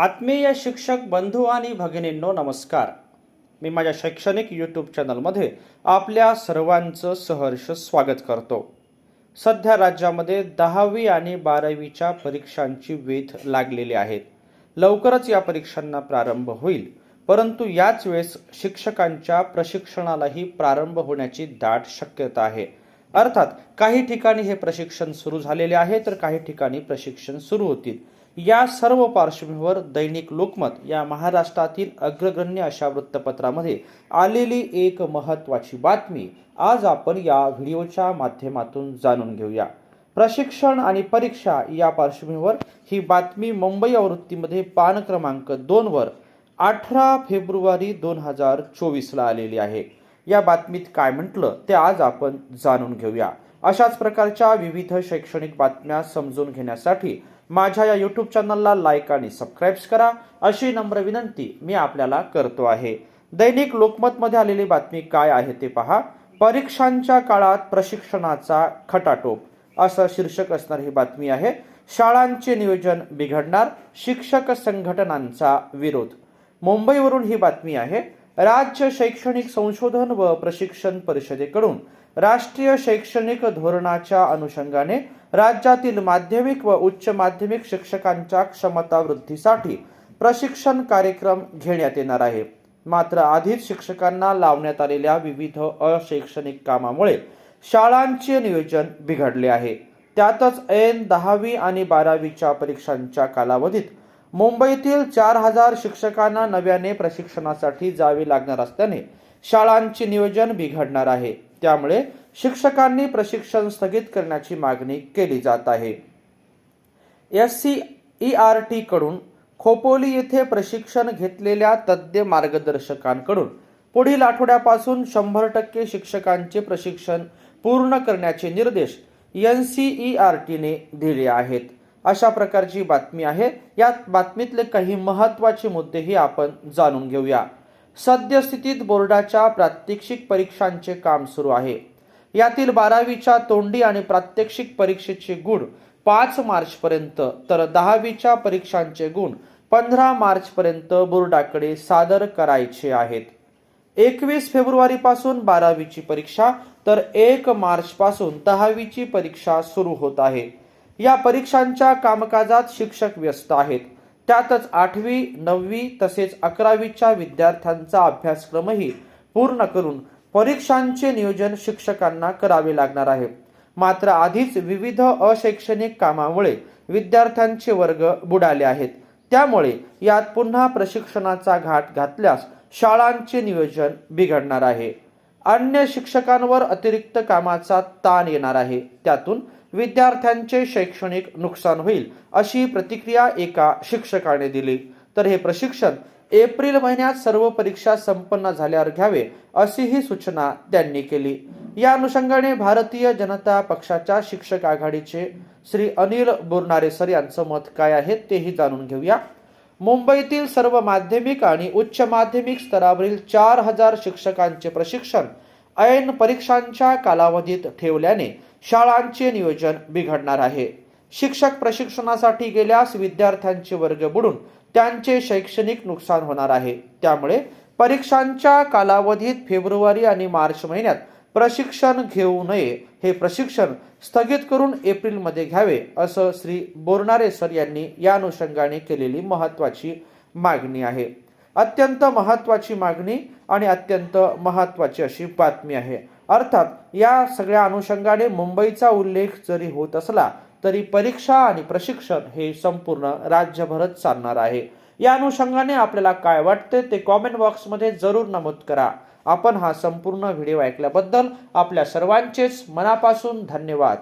आत्मीय शिक्षक बंधू आणि भगिनींनो नमस्कार. मी माझ्या शैक्षणिक यूट्यूब चॅनलमध्ये आपल्या सर्वांचं सहर्ष स्वागत करतो. सध्या राज्यामध्ये दहावी आणि बारावीच्या परीक्षांची वेध लागलेली आहेत लवकरच या परीक्षांना प्रारंभ होईल परंतु याच वेळेस शिक्षकांच्या प्रशिक्षणालाही प्रारंभ होण्याची दाट शक्यता आहे. अर्थात काही ठिकाणी हे प्रशिक्षण सुरू झालेले आहे तर काही ठिकाणी प्रशिक्षण सुरू होतील. या सर्व पार्श्वभूमीवर दैनिक लोकमत या महाराष्ट्रातील अग्रगण्य अशा वृत्तपत्रामध्ये आलेली एक महत्त्वाची बातमी आज आपण या व्हिडिओच्या माध्यमातून जाणून घेऊया. प्रशिक्षण आणि परीक्षा या पार्श्वभूमीवर ही बातमी मुंबई आवृत्तीमध्ये पान क्रमांक दोनवर अठरा फेब्रुवारी दोन हजार चोवीसला आलेली आहे. या बातमीत काय म्हटलं ते आज आपण जाणून घेऊया. अशाच प्रकारच्या विविध शैक्षणिक बातम्या समजून घेण्यासाठी माझ्या या यूट्यूब चॅनलला लाईक आणि सबस्क्राईब्स करा. अशी नम्र विनंती मी आपल्याला करतो आहे. दैनिक लोकमतमध्ये आलेली बातमी काय आहे ते पहा. परीक्षांच्या काळात प्रशिक्षणाचा खटाटोप. असं शीर्षक असणारी ही बातमी आहे. शाळांचे नियोजन बिघडणार शिक्षक संघटनांचा विरोध. मुंबईवरून ही बातमी आहे. राज्य शैक्षणिक संशोधन व प्रशिक्षण परिषदेकडून राष्ट्रीय शैक्षणिक धोरणाच्या अनुषंगाने राज्यातील माध्यमिक व उच्च माध्यमिक शिक्षकांच्या क्षमता वृद्धीसाठी प्रशिक्षण कार्यक्रम घेण्यात येणार आहे. मात्र आधीच शिक्षकांना लावण्यात आलेल्या विविध अशैक्षणिक कामामुळे शाळांचे नियोजन बिघडले आहे. त्यातच ऐन दहावी आणि बारावीच्या परीक्षांच्या कालावधीत मुंबईतील चार हजार शिक्षकांना नव्याने प्रशिक्षणासाठी जावे लागणार असल्याने शाळांचे नियोजन बिघडणार आहे. त्यामुळे शिक्षकांनी प्रशिक्षण स्थगित करण्याची मागणी केली जात आहे. S C E R T कडून खोपोली येथे प्रशिक्षण घेतलेल्या तज्ज्ञ मार्गदर्शकांकडून पुढील आठवड्यापासून शंभर टक्के शिक्षकांचे प्रशिक्षण पूर्ण करण्याचे निर्देश एन सी ई आर टीने दिले आहेत. अशा प्रकारची बातमी आहे. यात बातमीतले काही महत्त्वाचे मुद्देही आपण जाणून घेऊया. सद्यस्थितीत बोर्डाच्या प्रात्यक्षिक परीक्षांचे काम सुरू आहे. यातील बारावीच्या तोंडी आणि प्रात्यक्षिक परीक्षेचे गुण पाच मार्चपर्यंत तर दहावीच्या परीक्षांचे गुण पंधरा मार्चपर्यंत बोर्डाकडे सादर करायचे आहेत. एकवीस फेब्रुवारीपासून बारावीची परीक्षा तर एक मार्चपासून दहावीची परीक्षा सुरू होत आहे. या परीक्षांच्या कामकाजात शिक्षक व्यस्त आहेत. त्यातच आठवी नववी तसेच अकरावीच्या विद्यार्थ्यांचा अभ्यासक्रमही पूर्ण करून परीक्षांचे नियोजन शिक्षकांना करावे लागणार आहे. मात्र आधीच विविध अशैक्षणिक कामामुळे विद्यार्थ्यांचे वर्ग बुडाले आहेत. त्यामुळे यात पुन्हा प्रशिक्षणाचा घाट घातल्यास शाळांचे नियोजन बिघडणार आहे. अन्य शिक्षकांवर अतिरिक्त कामाचा ताण येणार आहे. त्यातून विद्यार्थ्यांचे शैक्षणिक नुकसान होईल अशी प्रतिक्रिया एका शिक्षकाने दिली. तर हे प्रशिक्षण एप्रिल महिन्यात सर्व परीक्षा संपन्न झाल्यावर घ्यावे अशीही सूचना त्यांनी केली. या अनुषंगाने भारतीय जनता पक्षाच्या शिक्षक आघाडीचे श्री अनिल बोरनारे सर यांचं मत काय आहे तेही जाणून घेऊया. मुंबईतील सर्व माध्यमिक आणि उच्च माध्यमिक स्तरावरील चार हजार शिक्षकांचे प्रशिक्षण ऐन परीक्षांच्या कालावधीत ठेवल्याने शाळांचे नियोजन बिघडणार आहे. शिक्षक प्रशिक्षणासाठी गेल्यास विद्यार्थ्यांचे वर्ग बुडून त्यांचे शैक्षणिक नुकसान होणार आहे. त्यामुळे परीक्षांच्या कालावधीत फेब्रुवारी आणि मार्च महिन्यात प्रशिक्षण घेऊ नये हे प्रशिक्षण स्थगित करून एप्रिलमध्ये घ्यावे असं श्री बोरनारे सर यांनी या अनुषंगाने केलेली महत्त्वाची मागणी आहे. अत्यंत महत्त्वाची मागणी आणि अत्यंत महत्त्वाची अशी बातमी आहे. अर्थात या सगळ्या अनुषंगाने मुंबईचा उल्लेख जरी होत असला तरी परीक्षा आणि प्रशिक्षण हे संपूर्ण राज्यभरच चालणार आहे. या अनुषंगाने आपल्याला काय वाटते ते कॉमेंट बॉक्समध्ये जरूर नमूद करा. आपण हा संपूर्ण व्हिडिओ ऐकल्याबद्दल आपल्या सर्वांचेच मनापासून धन्यवाद.